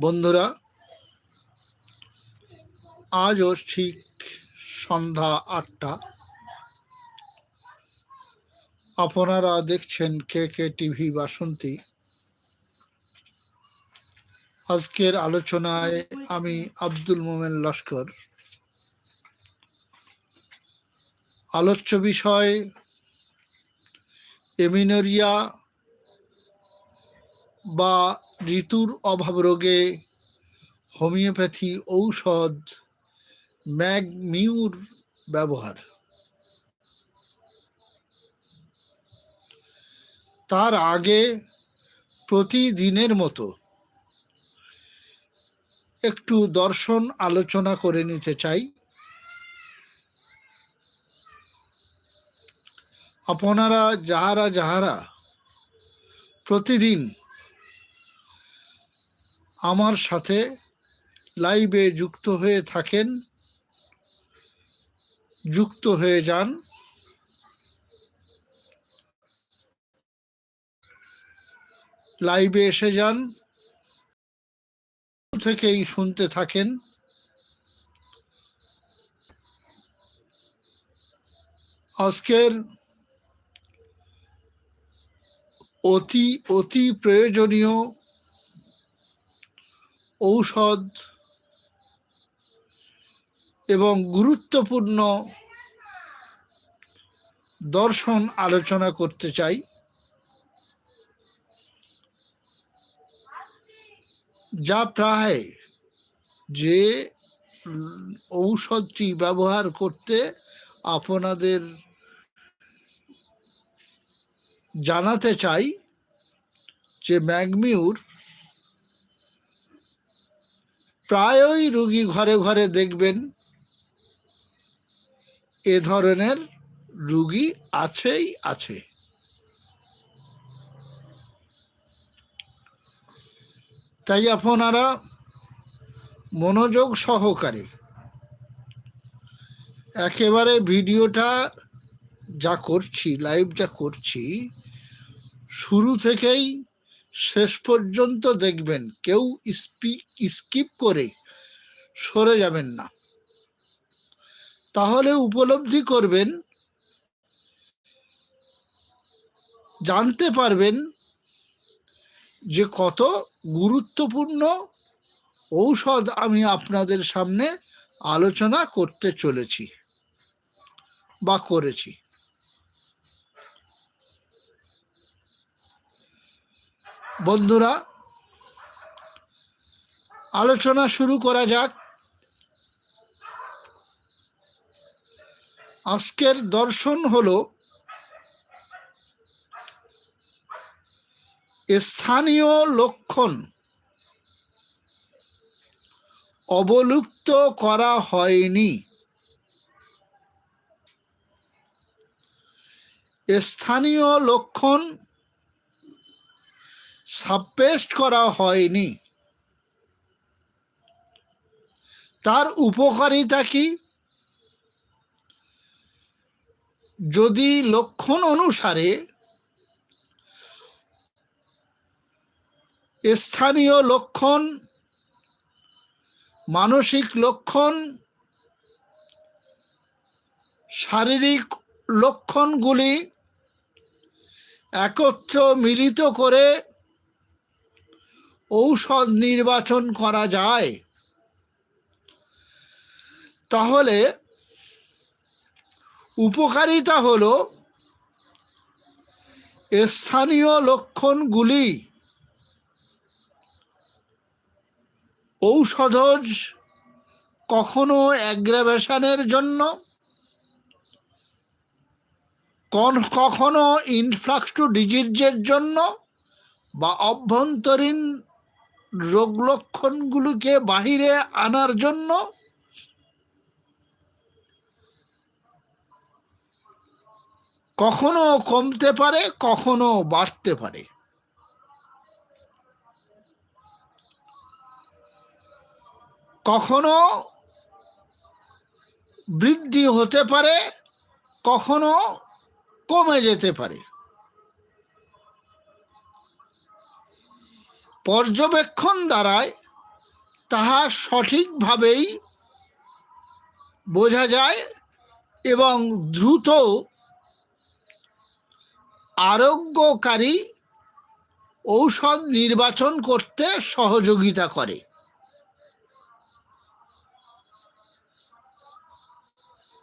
বন্ধুরা, আজও ঠিক সন্ধ্যা আটটা। আপনারা দেখছেন কে কে টিভি বাসন্তী। আজকের আলোচনায় আমি আব্দুল মোমেন লস্কর। আলোচ্য বিষয়, এমিনোরিয়া বা ঋতুর অভাব রোগে হোমিওপ্যাথি, ঔষধ, ম্যাগমিউর ব্যবহার। তার আগে প্রতিদিনের মতো একটু দর্শন, আলোচনা করে নিতে চাই। আপনারা যাহারা যাহারা প্রতিদিন আমার সাথে লাইভে যুক্ত হয়ে থাকেন, যুক্ত হয়ে যান। লাইভে এসে যান। থেকেই শুনতে থাকেন। আজকের অতি অতি প্রয়োজনীয় ঔষধ এবং গুরুত্বপূর্ণ দর্শন আলোচনা করতে চাই। যা প্রায় যে ঔষধটি ব্যবহার করতে আপনাদের জানাতে চাই যে ম্যাগমিউর প্রায়ই রুগী ঘরে ঘরে দেখবেন এ ধরনের রুগী আছেই আছে। তাই আপনারা মনোযোগ সহকারে একেবারে ভিডিওটা যা করছি লাইভ যা করছি, শুরু থেকেই শেষ পর্যন্ত দেখবেন কেউ স্কিপ করে সরে যাবেন না। তাহলে উপলব্ধি করবেন, জানতে পারবেন যে কত গুরুত্বপূর্ণ ঔষধ আমি আপনাদের সামনে আলোচনা করতে চলেছি বা করেছি। বন্ধুরা, আলোচনা শুরু করা যাক। আজকের দর্শন হলো স্থানীয় লক্ষণ অবলুপ্ত করা হয়নি। স্থানীয় লক্ষণ সাবপেস্ট করা হয়নি। তার উপকারিতা কি? যদি লক্ষণ অনুসারে স্থানীয় লক্ষণ, মানসিক লক্ষণ, শারীরিক লক্ষণগুলি একত্র মিলিত করে ঔষধ নির্বাচন করা যায়। তাহলে উপকারিতা হল স্থানীয় লক্ষণগুলি। ঔষধজ কখনো অ্যাগ্রাভেশনের জন্য কখনো ইনফ্লাক্স টু ডিজিজের জন্য বা অভ্যন্তরীণ রোগ লক্ষণগুলোকে বাহিরে আনার জন্য কখনো কমতে পারে, কখনো বাড়তে পারে। কখনো বৃদ্ধি হতে পারে, কখনো কমে যেতে পারে। পর্যবেক্ষণ দ্বারায় তাহা সঠিকভাবেই বোঝা যায় এবং দ্রুত আরোগ্যকারী ঔষধ নির্বাচন করতে সহযোগিতা করে।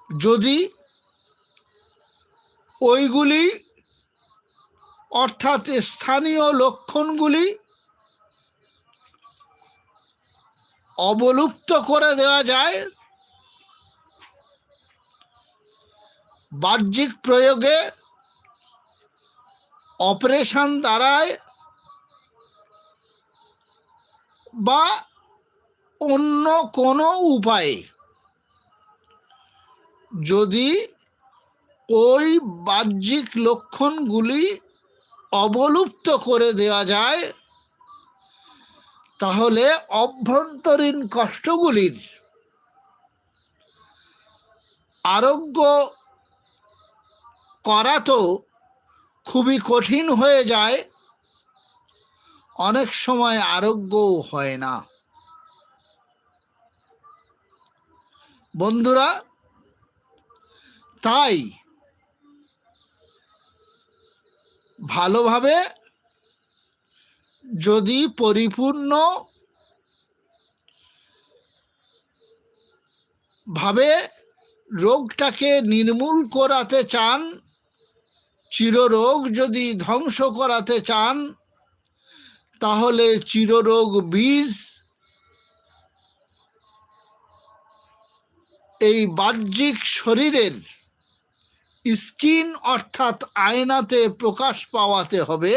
যদি ওইগুলি অর্থাৎ স্থানীয় লক্ষণগুলি অবলুপ্ত করে দেওয়া যায়। বাহ্যিক প্রয়োগে অপারেশন দ্বারায় বা অন্য কোনো উপায়ে। যদি ওই বাহ্যিক লক্ষণগুলি অবলুপ্ত করে দেওয়া যায় তাহলে অভ্যন্তরীণ কষ্টগুলির আরোগ্য করা তো খুবই কঠিন হয়ে যায়। অনেক সময় আরোগ্যও হয় না। বন্ধুরা, তাই ভালোভাবে যদি পরিপূর্ণ ভাবে রোগটাকে নির্মূল করাতে চান, চিররোগ যদি ধ্বংস করাতে চান, তাহলে চিররোগ বীজ এই বাহ্যিক শরীরের স্কিন অর্থাৎ আয়নাতে প্রকাশ পাওয়াতে হবে।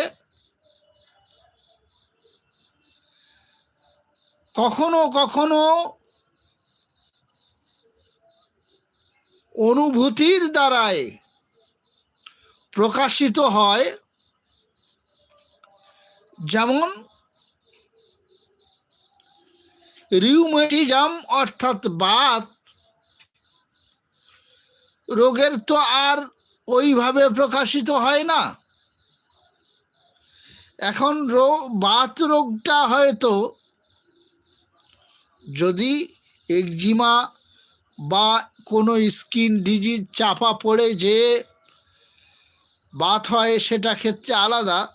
কখনো কখনো অনুভূতির দ্বারায় প্রকাশিত হয়। যেমন রিউমেটিজম অর্থাৎ বাত, রোগের তো আর ওইভাবে প্রকাশিত হয় না। এখন রোগ বাত রোগটা হয়তো যদি একজিমা বা কোনো স্কিন ডিজিজ চাপা পড়ে যে বাত হয় সেটা ক্ষেত্রে আলাদা,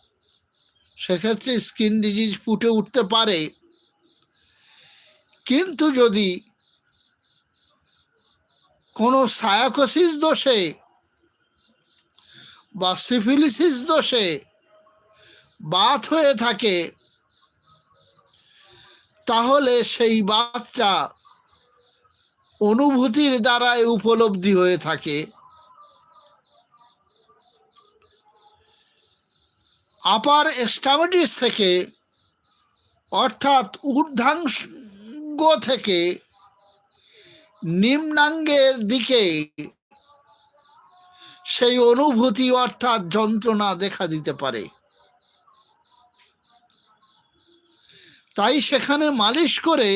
সেক্ষেত্রে স্কিন ডিজিজ ফুটে উঠতে পারে। কিন্তু যদি কোনো সায়াকোসিস দোষে বা সিফিলিসিস দোষে বাত হয়ে থাকে তাহলে সেই বাচ্চা অনুভূতির দ্বারাই উপলব্ধি হয়ে থাকে। আপার এস্টামেটিস থেকে, অর্থাৎ ঊর্ধ্বাঙ্গ থেকে, নিম্নাঙ্গের দিকে সেই অনুভূতি অর্থাৎ যন্ত্রণা দেখা দিতে পারে। তাই সেখানে মালিশ করে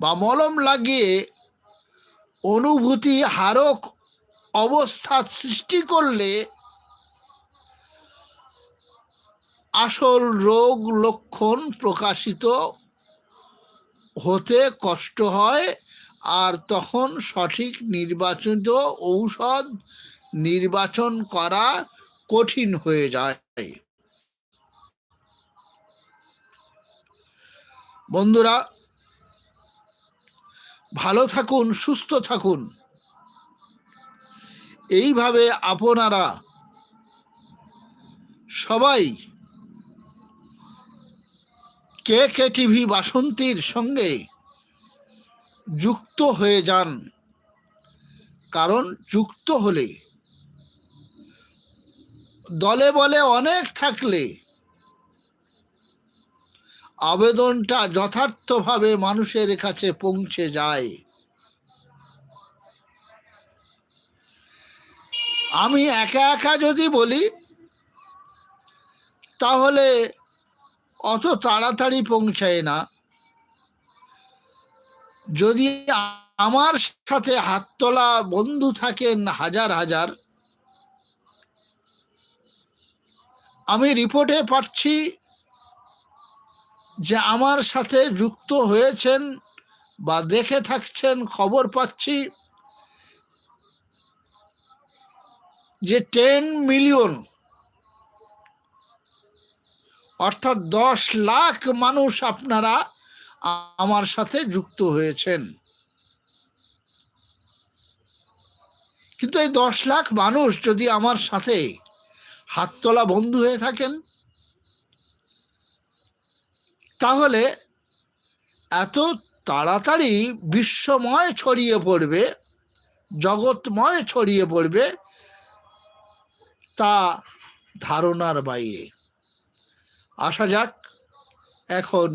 বা মলম লাগিয়ে অনুভূতি হারক অবস্থা সৃষ্টি করলে আসল রোগ লক্ষণ প্রকাশিত হতে কষ্ট হয় আর তখন সঠিক নির্বাচিত ঔষধ নির্বাচন করা কঠিন হয়ে যায়। বন্ধুরা, ভালো থাকুন, সুস্থ থাকুন। এইভাবে আপনারা সবাই কে কে টিভি বাসন্তীর সঙ্গে যুক্ত হয়ে যান। কারণ যুক্ত হলে দলে বলে অনেক থাকলে আবেদনটা যথার্থভাবে মানুষের কাছে পৌঁছে যায়। আমি একা একা যদি বলি, তাহলে অত তাড়াতাড়ি পৌঁছায় না। যদি আমার সাথে হাত তোলা বন্ধু থাকেন হাজার হাজার, আমি রিপোর্টে পাচ্ছি যে আমার সাথে যুক্ত হয়েছেন বা দেখে থাকছেন খবর পাচ্ছি যে টেন মিলিয়ন অর্থাৎ দশ লাখ মানুষ আপনারা আমার সাথে যুক্ত হয়েছেন। কিন্তু এই দশ লাখ মানুষ যদি আমার সাথে হাত তোলা বন্ধু হয়ে থাকেন তাহলে এত তাড়াতাড়ি বিশ্বময় ছড়িয়ে পড়বে, জগৎময় ছড়িয়ে পড়বে তা ধারণার বাইরে। আসা যাক, এখন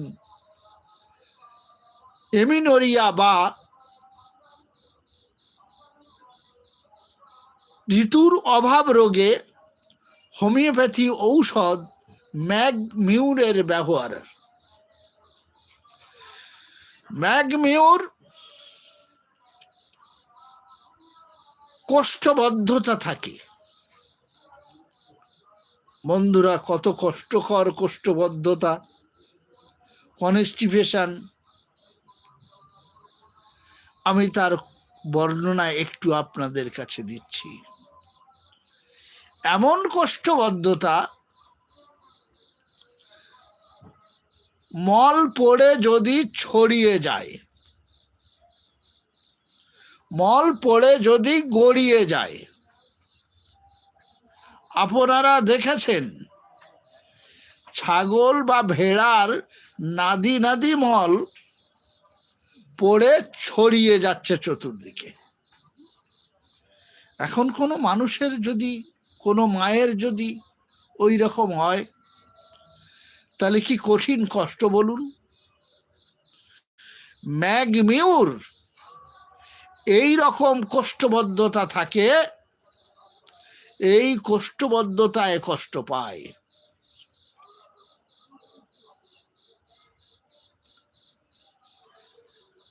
এমিনোরিয়া বা ঋতুর অভাব রোগে হোমিওপ্যাথি ঔষধ ম্যাগমিউরের ব্যবহার। ম্যাগমিউর কোষ্ঠবদ্ধতা থাকে। বন্ধুরা, কত কষ্টকর কোষ্ঠবদ্ধতা কনস্টিপেশন। আমি তার বর্ণনা একটু আপনাদের কাছে দিচ্ছি। এমন কোষ্ঠবদ্ধতা মল পড়ে যদি ছড়িয়ে যায়। মল পড়ে যদি গড়িয়ে যায়। আপনারা দেখেছেন? ছাগল বা ভেড়ার নাদি নাদি মল পড়ে ছড়িয়ে যাচ্ছে চতুর্দিকে। এখন কোনো মানুষের যদি, কোনো মায়ের যদি ওই রকম হয় তাহলে কি কঠিন কষ্ট বলুন? ম্যাগমিউর এই রকম কষ্টবদ্ধতা থাকে, এই কোষ্ঠবদ্ধতায় কষ্ট পায়।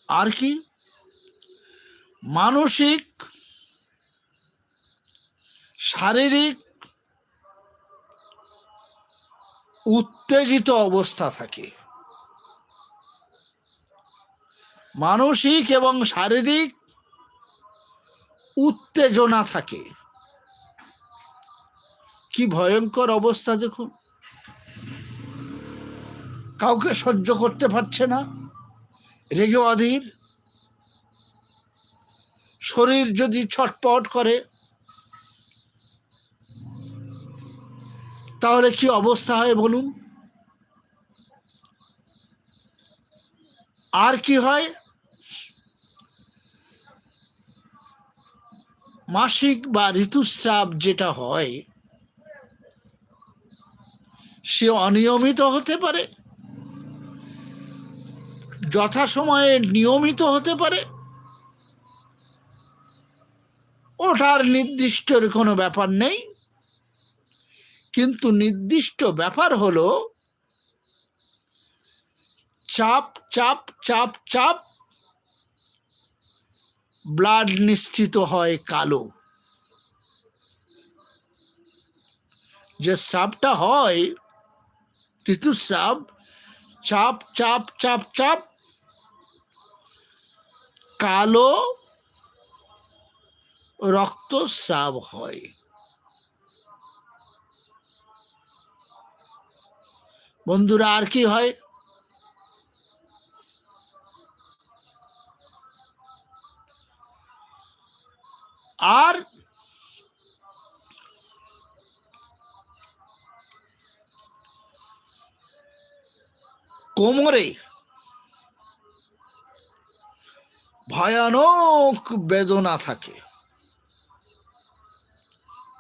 আর কি? মানসিক, শারীরিক উত্তেজিত অবস্থা থাকে। মানসিক এবং শারীরিক উত্তেজনা থাকে। কি ভয়ঙ্কর অবস্থা দেখুন। কাউকে সহ্য করতে পারছে না। রেগে অধীর। শরীর যদি ছটপট করে তাহলে কি অবস্থা হয় বলুন? আর কি হয়? মাসিক বা ঋতুস্রাব যেটা হয়, সে অনিয়মিত হতে পারে। যথাসময়ে নিয়মিত হতে পারে। ওটার নির্দিষ্টর কোনো ব্যাপার নেই। কিন্তু নির্দিষ্ট ব্যাপার হলো চাপ চাপ চাপ চাপ ব্লাড নিশ্চিত হয় কালো। যে স্রাবটা হয়, ঋতুস্রাব, চাপ চাপ চাপ চাপ, কালো রক্তস্রাব হয়। বন্ধুরা আর কি হয়? আর কোমরে ভয়ানক বেদনা থাকে।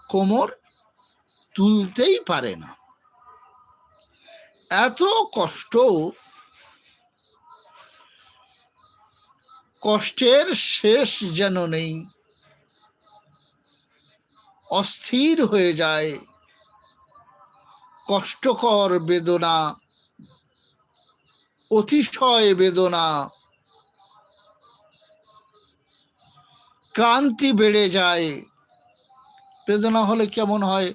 কোমর তুলতেই পারে না। এত কষ্ট কষ্টের শেষ যেন নেই। অস্থির হয়ে যায় কষ্টকর বেদনা, অতিশয় বেদনা। ক্রান্তি বেড়ে যায়। বেদনা হলে কেমন হয়?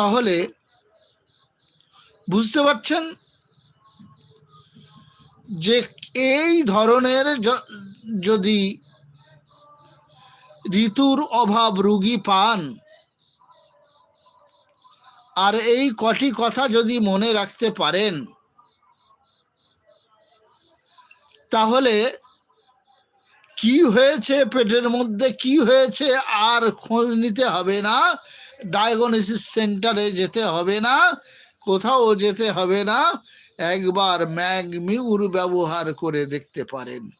তাহলে বুঝতে পারছেন যে এই ধরনের যদি ঋতুর অভাব রুগী পান, আর এই কটি কথা যদি মনে রাখতে পারেন, তাহলে কি হয়েছে পেটের মধ্যে, কি হয়েছে আর খোঁজ নিতে হবে না। ডায়াগনোসিস সেন্টারে যেতে হবে না, কোথাও যেতে হবে না, একবার ম্যাগমিউর ব্যবহার করে দেখতে পারেন।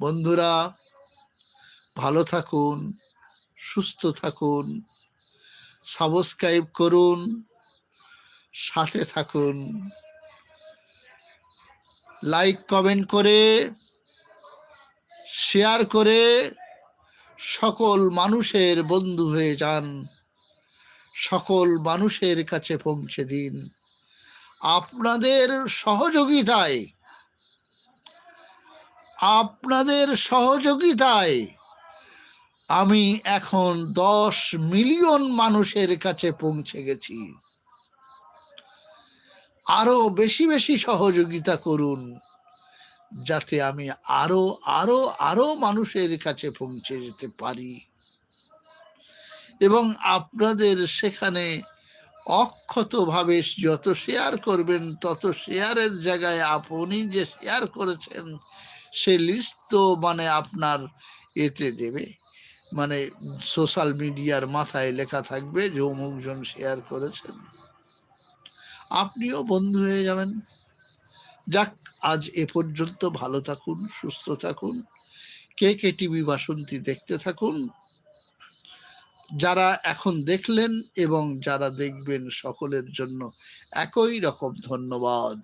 বন্ধুরা, ভালো থাকুন, সুস্থ থাকুন, সাবস্ক্রাইব করুন, সাথে থাকুন। লাইক, কমেন্ট করে, শেয়ার করে সকল মানুষের বন্ধু হয়ে যান। সকল মানুষের কাছে পৌঁছে দিন। আপনাদের সহযোগিতায় আপনাদের সহযোগিতায় আমি এখন দশ মিলিয়ন মানুষের কাছে পৌঁছে গেছি। আরও বেশি বেশি সহযোগিতা করুন। যাতে আমি আরও আরও আরও মানুষের কাছে পৌঁছে যেতে পারি। এবং আপনাদের সেখানে অক্ষতভাবে যত শেয়ার করবেন, তত শেয়ারের জায়গায় আপনি যে শেয়ার করেছেন, সে লিস্ট তো মানে আপনার এতে দেবে। মানে সোশ্যাল মিডিয়ার মাথায় লেখা থাকবে যে অমুকজন শেয়ার করেছেন। আপনিও বন্ধু হয়ে যাবেন। যাক, আজ এ পর্যন্ত ভালো থাকুন, সুস্থ থাকুন, কে কে টিভি বাসন্তী দেখতে থাকুন। যারা এখন দেখলেন এবং যারা দেখবেন সকলের জন্য একই রকম ধন্যবাদ।